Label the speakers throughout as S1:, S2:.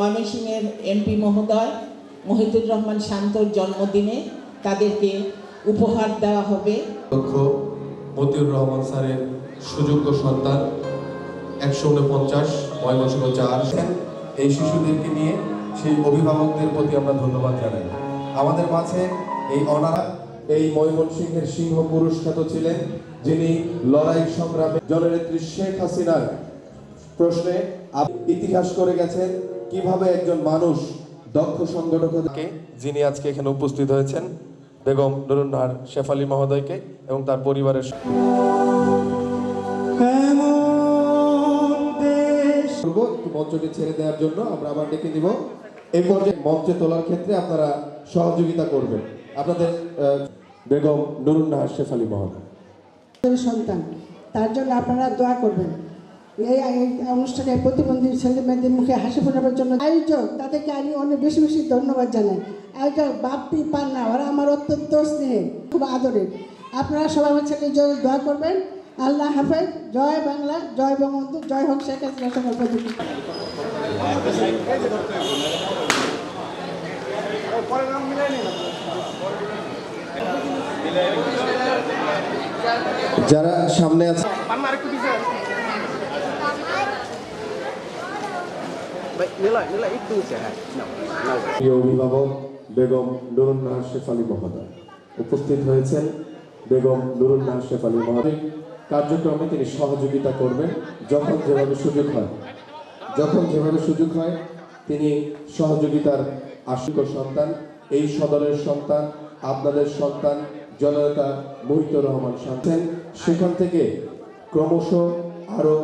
S1: ময়মনসিংহের এমপি মহোদয় মহিদুর রহমান শান্তর জন্মদিনে তাদেরকে উপহার দেওয়া হবে।
S2: লক্ষ মতিউর রহমান স্যারের সুযোগ্য সন্তান, একশো উনপঞ্চাশ, ময়মনসিংহ চার। এই শিশুদেরকে নিয়ে সেই অভিভাবকদের প্রতি আমরা ধন্যবাদ জানাই। আমাদের মাঝে এই অনারা, এই ময়মনসিংহের সিংহ পুরুষ খ্যাত ছিলেন, যিনি লড়াই সংগ্রামে জননেত্রী শেখ হাসিনার প্রশ্নে ইতিহাস করে গেছেন। কীভাবে একজন মানুষ দক্ষ সংগঠককে যিনি আজকে এখানে উপস্থিত হয়েছেন বেগম নুরুন্নাহার শেফালি মহোদয়কে এবং তার পরিবারের মঞ্চটি ছেড়ে দেওয়ার জন্য আমরা আবার ডেকে দিব এই পর্যায়ে মঞ্চে তোলার ক্ষেত্রে আপনারা সহযোগিতা করবেন। আপনাদের বেগম নুরুন্নাহার শেফালি মহোদয়।
S3: সন্তান তার জন্য আপনারা দোয়া করবেন। এই অনুষ্ঠানে প্রতিবন্ধী ছেলে মেয়েদের মুখে হাসি ফোটানোর জন্য আয়োজক, তাদেরকে আমি অনেক বেশি বেশি ধন্যবাদ জানাই। আয়োজক বাপ্পি পান্না, ওরা আমার অত্যন্ত স্নেহের খুব আদরের। আপনারা সবাই আমার ছেলের জন্য দোয়া করবেন। আল্লাহ হাফেজ। জয় বাংলা, জয় বঙ্গবন্ধু, জয় হোক শেখ হাসিনা সকল
S2: যারা সামনে আছে
S4: Itu saya. No, no.
S2: প্রিয় অভিভাবক বেগম নুরুন্নাহার শেফালি মহোদয় উপস্থিত হয়েছেন বেগম নুরুন্নাহার শেফালি মহোদয় কার্যক্রমে তিনি সহযোগিতা করবেন যখন যেভাবে সুযোগ হয় যখন যেভাবে সুযোগ হয় তিনি সহযোগিতার আশুক সন্তান এই সদরের সন্তান আপনাদের সন্তান জননেতা মহিতুর রহমান সন্তান সেখান থেকে ক্রমশ আরও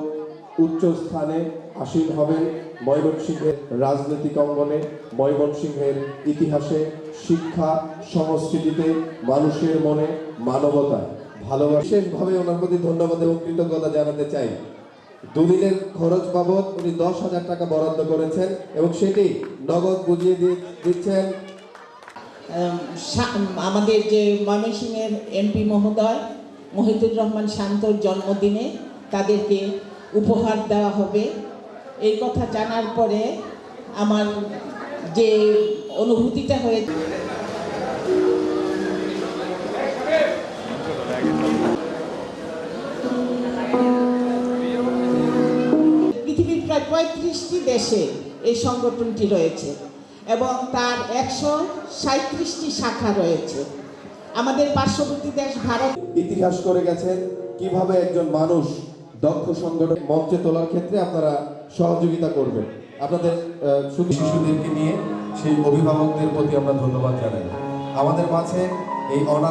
S2: উচ্চ স্থানে আসীন হবেন ময়মনসিংহের রাজনৈতিক অঙ্গনে, ময়মনসিংহের ইতিহাসে, শিক্ষা সংস্কৃতিতে, মানুষের মনে মানবতা, ভালোবাসা। বিশেষভাবে ওনার প্রতি ধন্যবাদ এবং কৃতজ্ঞতা জানাতে চাই। দুদিনের খরচ বাবদ উনি দশ হাজার টাকা বরাদ্দ করেছেন এবং সেটি নগদ বুঝিয়ে দিচ্ছেন।
S1: আমাদের যে ময়মনসিংহের এমপি মহোদয়, মহিদুর রহমান শান্তর জন্মদিনে তাদেরকে উপহার দেওয়া হবে। এই কথা জানার পরে আমার যে অনুভূতিটা হয়েছে পৃথিবীর প্রায় পঁয়ত্রিশটি দেশে এই সংগঠনটি রয়েছে এবং তার একশো সাঁত্রিশটি শাখা রয়েছে। আমাদের পার্শ্ববর্তী দেশ ভারত
S2: ইতিহাস করে গেছেন কীভাবে একজন মানুষ দক্ষ সংগঠন মঞ্চে তোলার ক্ষেত্রে আপনারা সহযোগিতা করবেন। আপনাদের শুধু শিশুদেরকে নিয়ে সেই অভিভাবকদের প্রতি আমরা ধন্যবাদ জানাই। আমাদের মাঝে এই অনা